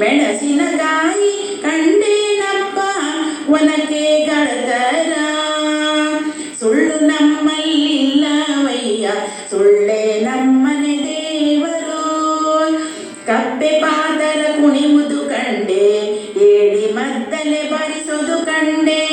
ಮೆಣಸಿನಕಾಯಿ ಕಂಡೇನಪ್ಪ ಒನಕೆ ಗಡತರ ಸುಳ್ಳು ನಮ್ಮಲ್ಲಿಲ್ಲವಯ್ಯ, ಸುಳ್ಳೇ ನಮ್ಮನೆ ದೇವರು. ಕಪ್ಪೆ ಪಾದರ ಕುಣಿಯುವುದು ಕಂಡೆ, ಏಡಿ ಮದ್ದಲೆ ಬರಿಸೋದು ಕಂಡೆ.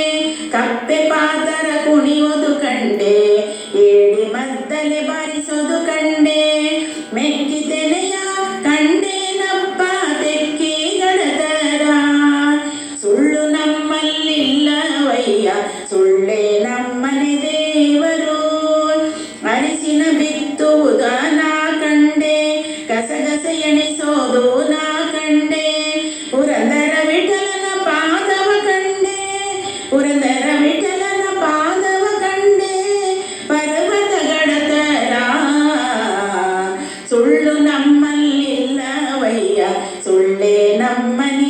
ಸೋದು ನಾ ಕಂಡೆ ಪುರಂದರ ವಿಠಲನ ಪಾದವ ಕಂಡೆ ಪುರಂದರ ವಿಠಲನ ಪಾದವ ಕಂಡೆ ಪರ್ವತಗಡತರ ಸುಳ್ಳು ನಮ್ಮಲ್ಲಿಲ್ಲವಯ್ಯ ಸುಳ್ಳೇ ನಮ್ಮನೆ